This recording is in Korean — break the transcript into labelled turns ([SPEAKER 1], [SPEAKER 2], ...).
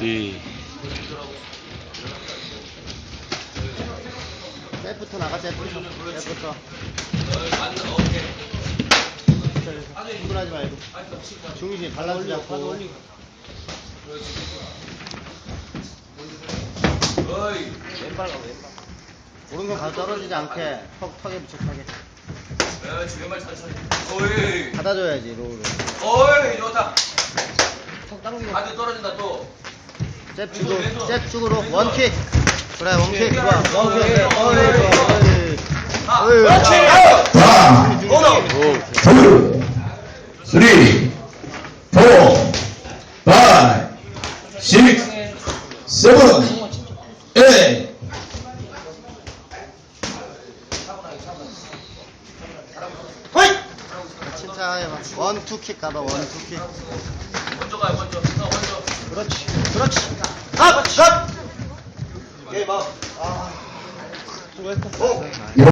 [SPEAKER 1] 이
[SPEAKER 2] 셋부터 나가 셋부터. 셋부터. 흥분하지 말고. 중심 밸런스 잡고. 왼발 가 왼발. 오른손 가 떨어지지 않게 턱, 턱에 붙여 턱에
[SPEAKER 3] 어이,
[SPEAKER 2] 받아줘야지 로우를.
[SPEAKER 3] 어이, 좋다.
[SPEAKER 2] 턱 당기고.
[SPEAKER 3] 아주 떨어진다 또.
[SPEAKER 2] 잽 주고 잽 주고로 원킥. 그래 원킥. 좋아 원킥. 어이 어이.
[SPEAKER 3] 그렇지.
[SPEAKER 4] 자,
[SPEAKER 3] 오너.
[SPEAKER 4] two, three, four, five, six, seven, eight.
[SPEAKER 2] 침착해봐 원투킥 가봐 원투킥.
[SPEAKER 3] 먼저 가요, 먼저. 너 먼저.
[SPEAKER 2] 그렇지 그렇지! 게임 업! 아 수고했어